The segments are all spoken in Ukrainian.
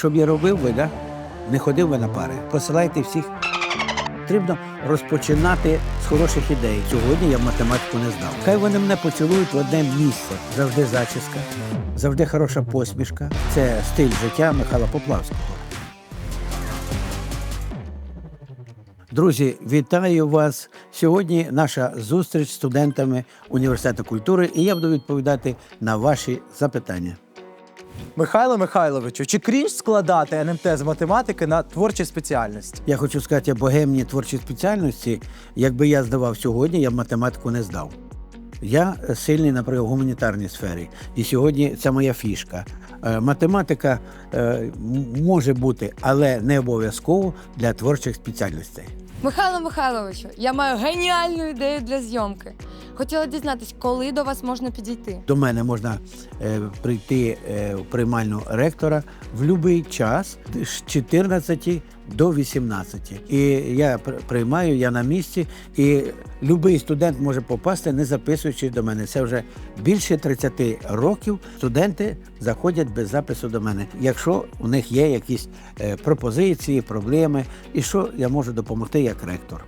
Щоб я робив би, да? не ходив би на пари. Посилайте всіх. Потрібно розпочинати з хороших ідей. Сьогодні я математику не здав. Хай вони мене поцілують в одне місце. Завжди зачіска, завжди хороша посмішка. Це стиль життя Михайла Поплавського. Друзі, вітаю вас. Сьогодні наша зустріч з студентами університету культури, і я буду відповідати на ваші запитання. Михайло Михайловичу, чи крінж складати НМТ з математики на творчі спеціальності? Я хочу сказати, богемні творчі спеціальності, якби я здавав сьогодні, я б математику не здав. Я сильний, наприклад, в гуманітарній сфері. І сьогодні це моя фішка. Е, Математика е, може бути, але не обов'язково для творчих спеціальностей. Михайло Михайловичу, я маю геніальну ідею для зйомки. Хотіла дізнатись, коли до вас можна підійти. До мене можна е, прийти е, в приймальну ректора в будь-який час з 14 до 18. І я пр- приймаю, я на місці, і будь-який студент може попасти, не записуючись до мене. Це вже більше 30 років. Студенти заходять без запису до мене. Якщо у них є якісь е, пропозиції, проблеми, і що я можу допомогти як ректор.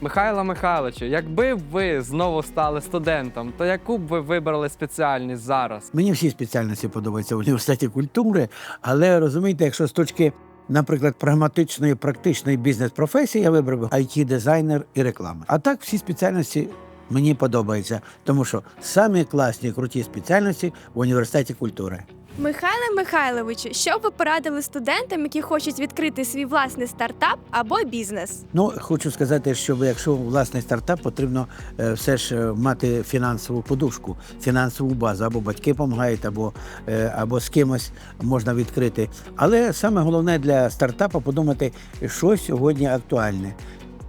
Михайло Михайловичу, якби ви знову стали студентом, то яку б ви вибрали спеціальність зараз? Мені всі спеціальності подобаються в університеті культури, але розумієте, якщо з точки, наприклад, прагматичної, практичної бізнес-професії, я вибрав би IT-дизайнер і реклама. А так всі спеціальності мені подобаються, тому що самі класні круті спеціальності в університеті культури. Михайле Михайловичу, що ви порадили студентам, які хочуть відкрити свій власний стартап або бізнес? Ну, хочу сказати, що якщо власний стартап, потрібно е, все ж е, мати фінансову подушку, фінансову базу, або батьки допомагають, або, е, або з кимось можна відкрити. Але саме головне для стартапу подумати, що сьогодні актуальне.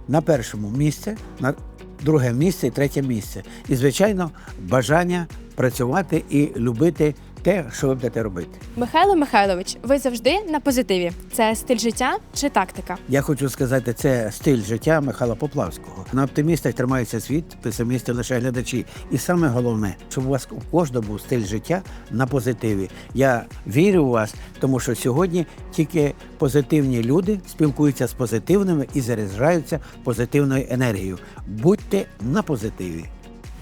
На першому місце, на друге місце і третє місце. І, звичайно, бажання працювати і любити те, що ви будете робити. Михайло Михайлович, ви завжди на позитиві. Це стиль життя чи тактика? Я хочу сказати, це стиль життя Михайла Поплавського. На оптимістах тримається світ, песимісти лише глядачі. І саме головне, щоб у вас у кожного був стиль життя на позитиві. Я вірю у вас, тому що сьогодні тільки позитивні люди спілкуються з позитивними і заряджаються позитивною енергією. Будьте на позитиві.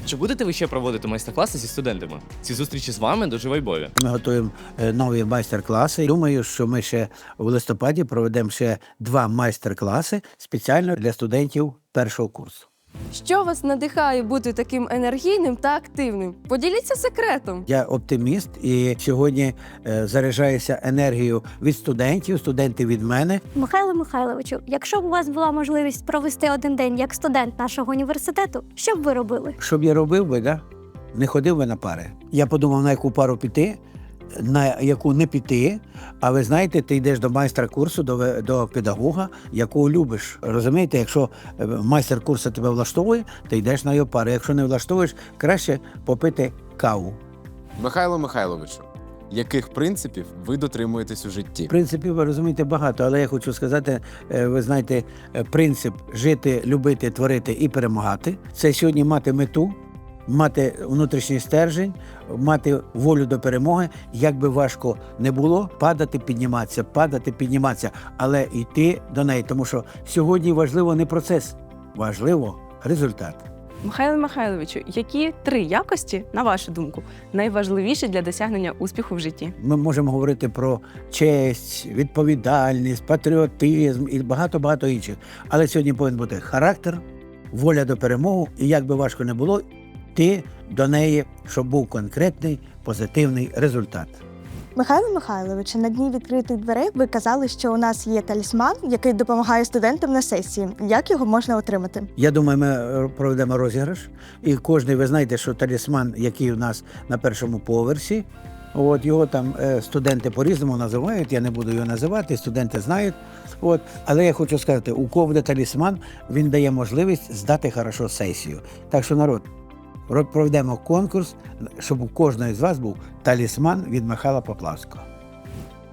Чи будете ви ще проводити майстер-класи зі студентами? Ці зустрічі з вами дуже вайбові. Ми готуємо е, нові майстер-класи. Думаю, що ми ще в листопаді проведемо ще два майстер-класи спеціально для студентів першого курсу. Що вас надихає бути таким енергійним та активним? Поділіться секретом. Я оптиміст і сьогодні е, заряджаюся енергією від студентів, студенти від мене. Михайло Михайловичу, якщо б у вас була можливість провести один день як студент нашого університету, що б ви робили? Що б я робив би, да? не ходив би на пари. Я подумав, на яку пару піти, на яку не піти. А ви знаєте, ти йдеш до майстра курсу, до, до педагога, якого любиш. Розумієте, якщо е, майстер курсу тебе влаштовує, ти йдеш на його пари. Якщо не влаштовуєш, краще попити каву. Михайло Михайловичу, яких принципів ви дотримуєтесь у житті? Принципів ви розумієте багато, але я хочу сказати, е, ви знаєте, е, принцип жити, любити, творити і перемагати. Це сьогодні мати мету, мати внутрішній стержень, мати волю до перемоги. Як би важко не було, падати, підніматися, падати, підніматися, але йти до неї. Тому що сьогодні важливо не процес, важливо результат. Михайло Михайловичу, які три якості, на вашу думку, найважливіші для досягнення успіху в житті? Ми можемо говорити про честь, відповідальність, патріотизм і багато багато інших. Але сьогодні повинен бути характер, воля до перемоги, і як би важко не було, йти до неї, щоб був конкретний позитивний результат. Михайло Михайлович, на дні відкритих дверей ви казали, що у нас є талісман, який допомагає студентам на сесії. Як його можна отримати? Я думаю, ми е, проведемо розіграш. І кожний, ви знаєте, що талісман, який у нас на першому поверсі, от його там е, студенти по-різному називають. Я не буду його називати, студенти знають. От, але я хочу сказати, у кого буде талісман, він дає можливість здати хорошо сесію. Так що, народ, ро- проведемо конкурс, щоб у кожного з вас був талісман від Михайла Поплавського.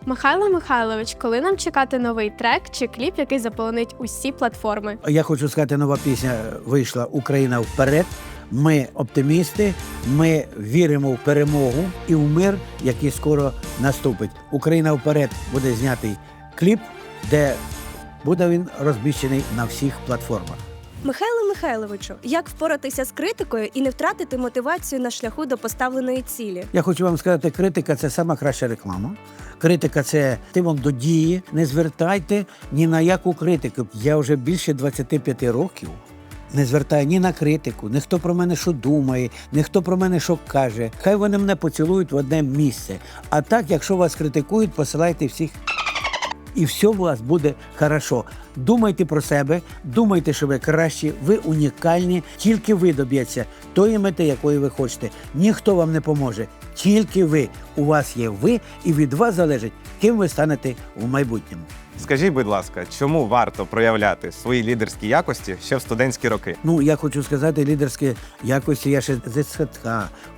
Михайло Михайлович, коли нам чекати новий трек чи кліп, який заполонить усі платформи? Я хочу сказати, нова пісня вийшла Україна вперед. Ми оптимісти, ми віримо в перемогу і в мир, який скоро наступить. Україна вперед буде знятий кліп, де буде він розміщений на всіх платформах. Михайло Михайловичу, як впоратися з критикою і не втратити мотивацію на шляху до поставленої цілі? Я хочу вам сказати, критика це сама краща реклама. Критика це стимул до дії. Не звертайте ні на яку критику. Я вже більше 25 років не звертаю ні на критику, ні хто про мене що думає, ні хто про мене що каже. Хай вони мене поцілують в одне місце. А так, якщо вас критикують, посилайте всіх. І все у вас буде хорошо. Думайте про себе, думайте, що ви кращі, ви унікальні, тільки ви доб'єтеся тої мети, якої ви хочете. Ніхто вам не поможе. Тільки ви. У вас є ви, і від вас залежить, ким ви станете в майбутньому. Скажіть, будь ласка, чому варто проявляти свої лідерські якості ще в студентські роки? Ну, я хочу сказати, лідерські якості я ще з СХК,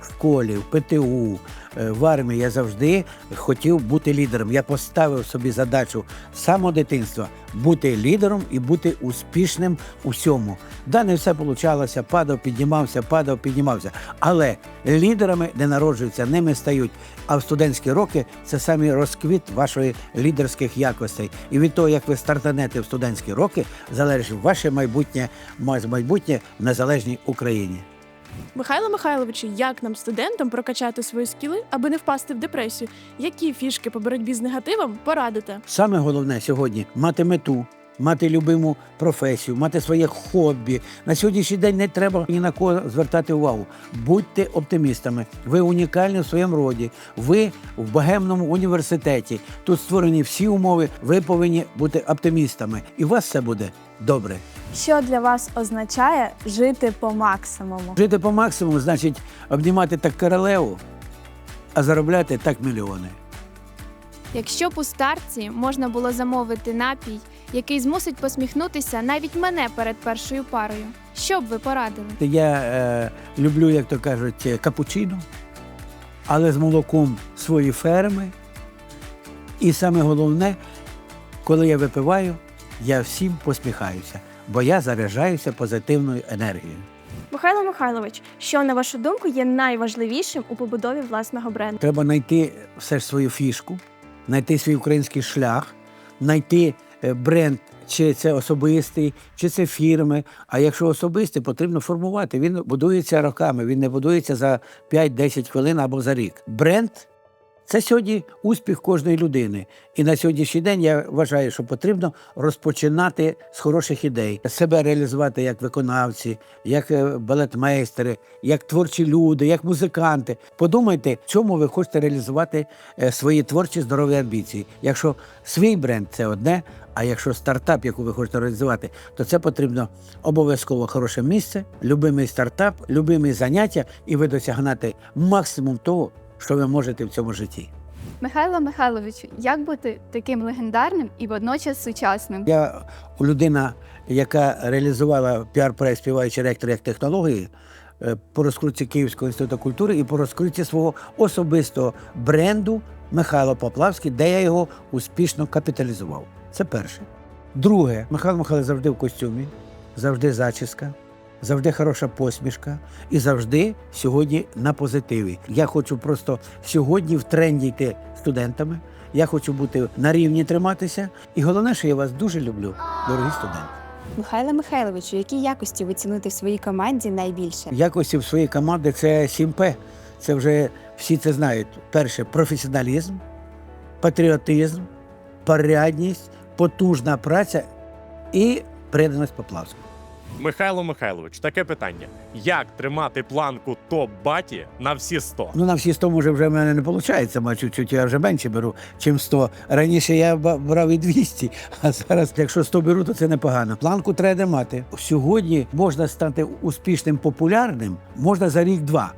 в школі, в ПТУ, е, в армії. Я завжди хотів бути лідером. Я поставив собі задачу з самого дитинства бути лідером і бути успішним у всьому. Да, не все получалося, падав, піднімався, падав, піднімався. Але лідерами не народжуються, ними стають. А в студентські роки це самі розквіт вашої лідерських якостей. І від того, як ви стартанете в студентські роки, залежить ваше майбутнє, майбутнє в незалежній Україні. Михайло Михайловичу, як нам, студентам, прокачати свої скіли, аби не впасти в депресію? Які фішки по боротьбі з негативом порадите? Саме головне сьогодні мати мету. Мати любиму професію, мати своє хобі. На сьогоднішній день не треба ні на кого звертати увагу. Будьте оптимістами. Ви унікальні в своєму роді. Ви в багемному університеті. Тут створені всі умови. Ви повинні бути оптимістами. І у вас все буде добре. Що для вас означає жити по максимуму? Жити по максимуму значить обнімати так королеву, а заробляти так мільйони. Якщо б у старці можна було замовити напій, який змусить посміхнутися навіть мене перед першою парою, що б ви порадили? Я е, люблю, як то кажуть, капучино, але з молоком свої ферми. І саме головне, коли я випиваю, я всім посміхаюся, бо я заряджаюся позитивною енергією. Михайло Михайлович, що на вашу думку є найважливішим у побудові власного бренду? Треба знайти все ж свою фішку, знайти свій український шлях, знайти е, бренд, чи це особистий, чи це фірми. А якщо особистий, потрібно формувати. Він будується роками, він не будується за 5-10 хвилин або за рік. Бренд це сьогодні успіх кожної людини. І на сьогоднішній день я вважаю, що потрібно розпочинати з хороших ідей, себе реалізувати як виконавці, як е, балетмейстери, як творчі люди, як музиканти. Подумайте, в чому ви хочете реалізувати е, свої творчі здорові амбіції. Якщо свій бренд це одне, а якщо стартап, яку ви хочете реалізувати, то це потрібно обов'язково хороше місце, любимий стартап, любимі заняття, і ви досягнете максимум того, що ви можете в цьому житті. Михайло Михайловичу, як бути таким легендарним і водночас сучасним? Я людина, яка реалізувала піар-проект співаючий ректор як технології е, по розкрутці Київського інституту культури і по розкрутці свого особистого бренду Михайло Поплавський, де я його успішно капіталізував. Це перше. Друге, Михайло Михайлович завжди в костюмі, завжди зачіска, завжди хороша посмішка і завжди сьогодні на позитиві. Я хочу просто сьогодні в тренді йти студентами. Я хочу бути на рівні триматися. І головне, що я вас дуже люблю, дорогі студенти. Михайло Михайловичу, які якості ви цінуєте в своїй команді найбільше? Якості в своїй команди це 7П. Це вже всі це знають. Перше професіоналізм, патріотизм, порядність, потужна праця і приєднаність Поплавського. Михайло Михайлович, таке питання: як тримати планку топ-баті на всі 100? Ну, на всі 100, може, вже в мене не виходить, ма чуть-чуть я вже менше беру, чим 100. Раніше я брав і 200, а зараз, якщо 100 беру, то це непогано. Планку треба мати. Сьогодні можна стати успішним, популярним, можна за рік-два.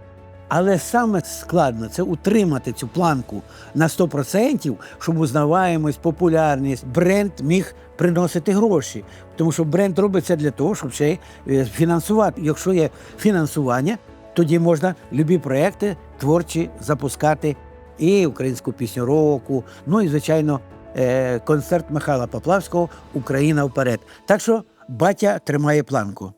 Але саме складно це утримати цю планку на 100%, щоб узнаваємость, популярність, бренд міг приносити гроші. Тому що бренд робиться для того, щоб ще е, фінансувати. Якщо є фінансування, тоді можна любі проекти творчі запускати і українську пісню року, ну і звичайно е, концерт Михайла Поплавського Україна вперед. Так що батя тримає планку.